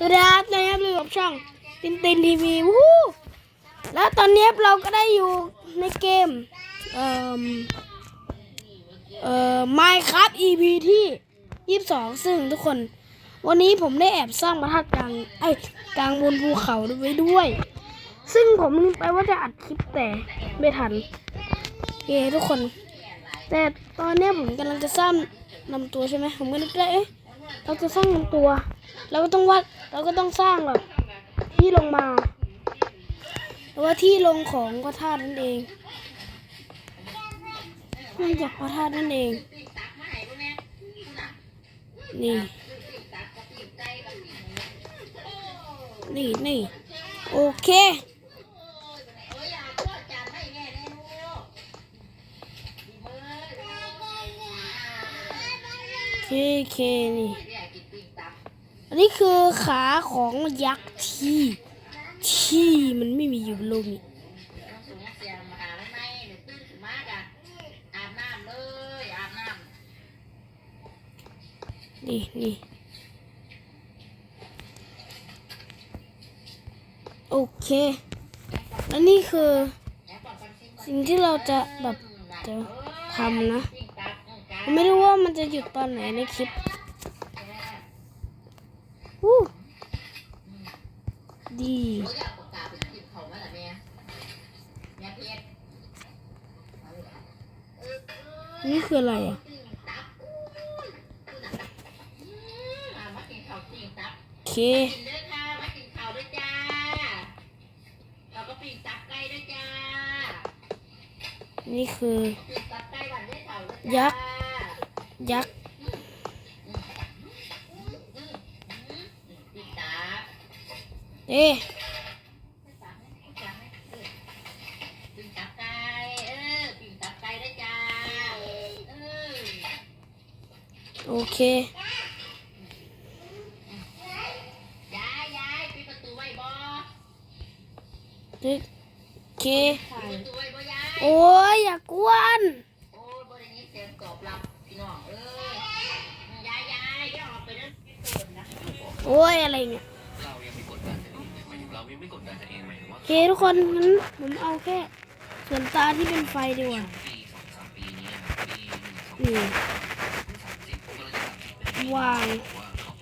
สวัสดีครับนะครับอยู่กับช่องตินตินทีวีวู้แล้วตอนนี้เราก็ได้อยู่ในเกม เอ่อ เอ่อ Minecraft EP ที่ 22 ซึ่งทุกคน วันนี้ผมได้แอบสร้างพระธาตุกลางไอ้กลางบนภูเขาไว้ด้วย ซึ่งผมลืมไปว่าจะอัดคลิปแต่ไม่ทันโอเคทุกคน แต่ตอนนี้ผมกำลังจะสร้างนำตัวใช่ไหมผมก็นึกได้เอ๊ะ เราจะสร้างนตัว เราก็ต้องวัดเราก็ต้องสร้างแบบที่ลงมาหรือว่าที่ลงของพระธาตุนั่นเองมาจากพระธาตุนั่นเอง นี่ นี่นี่โอเคเคเคนี่ อันนี้คือขาของยักษ์ที่ที่มันไม่มีอยู่บนโลกนี้สูงเสียงมาหาเดี๋ยวตื่นขึ้นมากอะอาบน้ำเลยอาบน้ำนี่นี่โอเค อันนี้คือแล้วนกันซิมสิ่งที่เราจะแบบจะทำนะ ไม่รู้ว่ามันจะหยุดตอนไหนในคลิปวู้ ดีโอ้ยอยากปากกาเป็นกินเขาไหมล่ะแม่แม่เพชรนี่คืออะไรอะปิ้งตับอู้ยอืมอะมากินข้าวปิ้งตับโอเคกินเด้อค่ะมากินข้าวด้วยจ้าเราก็ปิ้งตับไก่ด้วยจ้านี่คือปิ้งตับไก่หวานด้วยข้าวด้วยยัจ้ากษ์ ยักษ์ อโอเคยายยายปิดประตูไว้บ่นึกโอเคปิดประตูไว้บ่ยายโอ้ยอย่ากวนโอ้ยบ่ได้ยินเสียงตอบรับพี่น้องเอ้ยยายยายอย่าออกไปเด้อไปเปิดนะโอ้ยอะไรเนี่ย โอเคทุกคนงั้นผมเอาแค่ ส่วนตาที่เป็นไฟดีกว่าปีสองสามปีนี้ปีหนึ่งสองนี่สามสิบก็เลยจะตัดสินวางบอกว่าเขา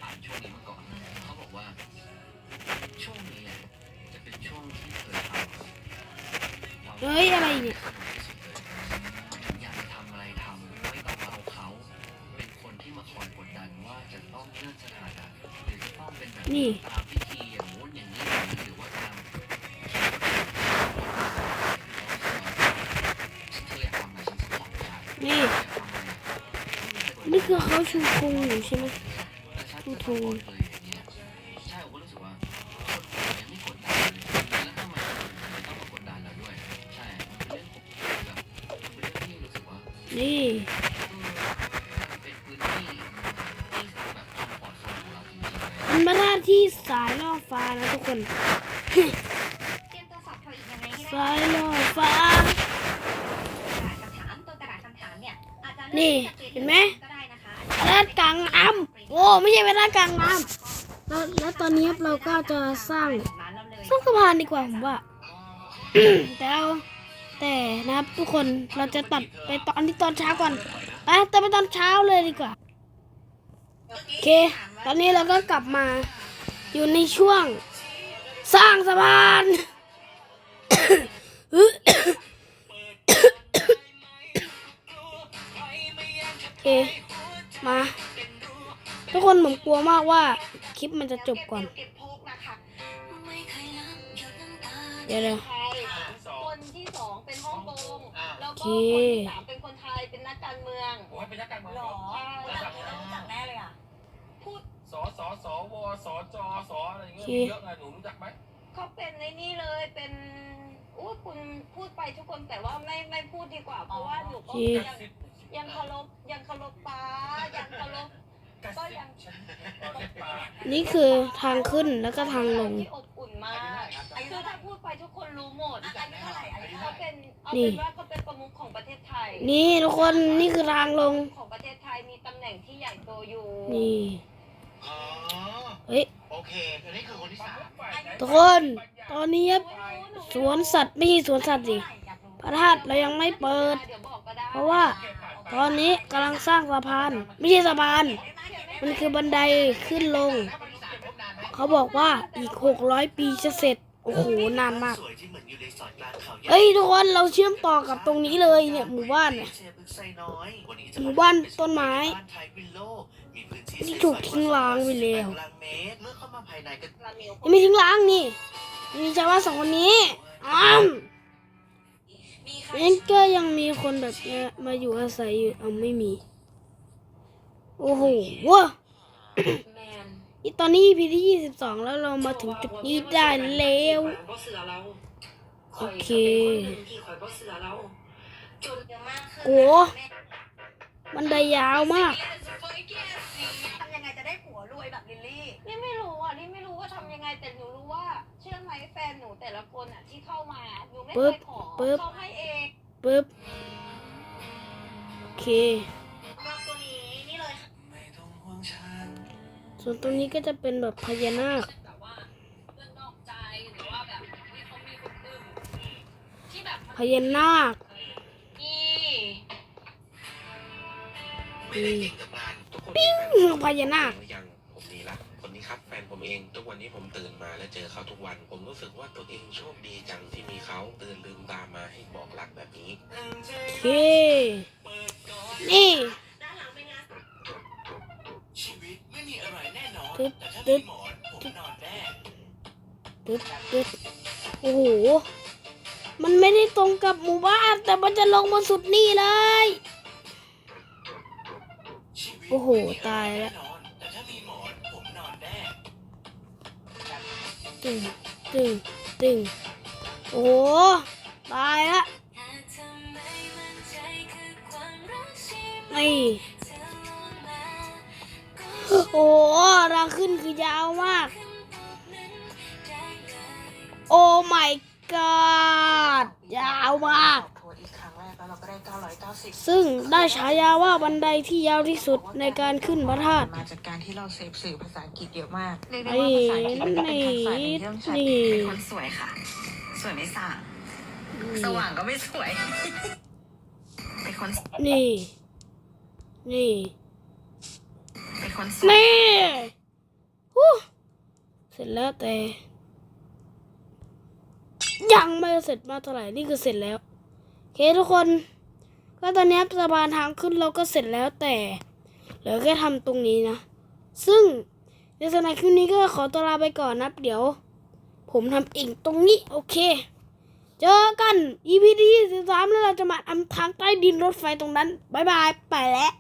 ที่แบบคอมฟอร์ตโซนของเราจริงๆเลยมันมาหน้าที่สายล่อฟ้านะทุกคนเตรียมตัวสอกยังไงให้ได้สายล่อ นี่เลือกเห็นไหมก็ได้นะคะด้านกลางน้ำโอ้ไม่ใช่เป็นด้านกลางน้ำแล้วแล้วตอนนี้เราก็จะสร้างร้านเราเลยสร้างสะพานดีกว่าผมว่าแต่เอาแต่นะครับทุกคนเราจะตัดไปตอนที่ตอนเช้าก่อนไปตัดไปตอนเช้าเลยดีกว่าโอเค ตอนนี้เราก็กลับมาอยู่ในช่วง สร้างสะพาน เคมา ทุกคนผมกลัวมากว่า คลิปมันจะจบก่อนเก็บพกนะคะเดี๋ยวเดี๋ยวไทยคนที่สองเป็นฮ่องกงแล้วโอก็เคคนที่สามเป็นคนไทยเป็นนักการเมืองโอ้ยเป็นนักการเมืองหรเหรออจากจากแน่เลยอะพูดสอสอสอวสอจอสออะไรอย่างเงี้ยโอเคเยอะไงหนูรู้จักไหมเขาเป็นในนี่เลยเป็นอู้คุณพูดไปทุกคนแต่ว่าไม่ไม่พูดดีกว่าเพราะว่าหนูก็โอเคยัง ยังเคารพยังเคารพป้ายังเคารพกระก็ซิบยังฉันตอนปากนี่คือทางขึ้นแล้วก็ทางลง ที่อบอุ่นมากคือถ้าพูดไปทุกคนรู้หมดอายุเท่าไหร่อายุเขาเท่าไหร่เป็นเอานี่เป็นว่าเขาเป็นประมุขของประเทศไทยนี่ทุกคนนี่คือทางลง ของประเทศไทยมีตำแหน่งที่ใหญ่โตอยู่นี่อ๋อเฮ้ยโอเคอันนี้คือคนที่สามทุกคนตอนนี้ครับสวนสัตว์ไม่ใช่สวนสัตว์สิพระธาตุเรายังไม่เปิดเดี๋ยวบอกก็ได้เพราะว่า ตอนนี้กำลังสร้างสะพาน ไม่ใช่สะพาน มันคือบันไดขึ้นลง เขาบอกว่าอีกหกร้อยปีจะเสร็จ โอ้โห นานมากสวยที่เหมือนอยู่ในสอดกลางเขาเอ้ยทุกคนเราเชื่อมต่อกับตรงนี้เลยเนี่ยหมู่บ้านเนี่ยเชฟบึกไซน้อยวันนี้จะหมู่บ้านต้นไม้บ้านไทยวิลโลมีพื้นที่นี่ถูกทิ้งร้างไปแล้วตารางเมตรเมื่อเข้ามาภายในก็ลามิวยังไม่ทิ้งล้างนี่ มีชาวบ้านสองคนนี้อ้าม งั้นก็ยังมีคนแบบเนี้ยมาอยู่อาศัยอยู่เอาไม่มี โอ้โหว้าแมนอีตอนนี้ EP ที่ยี่สิบสองแล้วเรามาถึงจุดนี้ได้แล้วข่อยบ่เสือเราโอเคข่อยก็เป็นคนหนึ่งที่ข่อยบ่เสือเราจนเยอะมากขึ้นโอ้บันไดยาวมากทำยังไงจะได้ผัวรวยแบบลิลลี่ นี่ไม่รู้อะ นี่ไม่รู้ว่าทำยังไงแต่หนูรู้ว่า เชื่อไหมแฟนหนูแต่ละคนอะที่ เข้ามาหนูไม่เคยขอปึ๊บ เขาให้เองปึ๊บ โอเครอบตัวนี้นี่เลยไม่ต้องห่วงฉันส่วนตรงนี้ก็จะเป็นแบบพญานาค แบบว่าเรื่องนอกใจหรือว่าแบบที่เขามีคนอื่นที่แบบพญานาคนี่ไม่ได้เก่งกับงานทุกคนปิ้งพญานาคหรือยังผมดีละ คนนี้ครับแฟนผมเองทุกวันนี้ผมตื่นมาและเจอเขาทุกวัน ผมรู้สึกว่าตัวเองโชคดีจังที่มีเขาตื่นลืมตามาให้บอกรักแบบนี้โอเคนี่ด้านหลังเป็นไงชีวิตไม่มีอะไรแน่นอนตึ๊บแต่ถ้าตึ๊มีบหมอนผมนอนแน่ตึ๊ดตึ๊ดโอ้โห มันไม่ได้ตรงกับหมู่บ้าน แต่มันจะลงมาสุดนี่เลยชีวิตโอ้โหไม่มีะไรตายแล้ว ตึงตึงตึงโอ้ตายละไม่โอ้ราขึ้นคือยาวมาก โอ้ my god ยาวมาก ซึ่งได้ฉายาว่าบันไดที่ยาวที่สุดในการขึ้นพระธาตุมาจากการที่เราเสพสื่อภาษาอังกฤษเยอะมากเรียกได้ไอ้ว่าภาษาอังกฤษเป็นทักษะในเรื่องฉันนี่เป็นคนสวยค่ะ สวยไม่ส่างสว่างก็ไม่สวยเป็นคนนี่ นี่เป็นคนสวยนี่ฮู้เสร็จแล้วแต่ยังไม่เสร็จมากเท่าไหร่นี่คือเสร็จแล้วโอเคทุกคน ก็ตอนนี้สะพานทางขึ้นเราก็เสร็จแล้วแต่เหลือแค่ทำตรงนี้นะ ซึ่งในสนามคลิปนี้ก็ขอตัวลาไปก่อนนะเดี๋ยว ผมทำเองตรงนี้โอเค เจอกัน EP ที่23แล้วเราจะมาทำทางใต้ดินรถไฟตรงนั้นบายบาย ไปแล้ว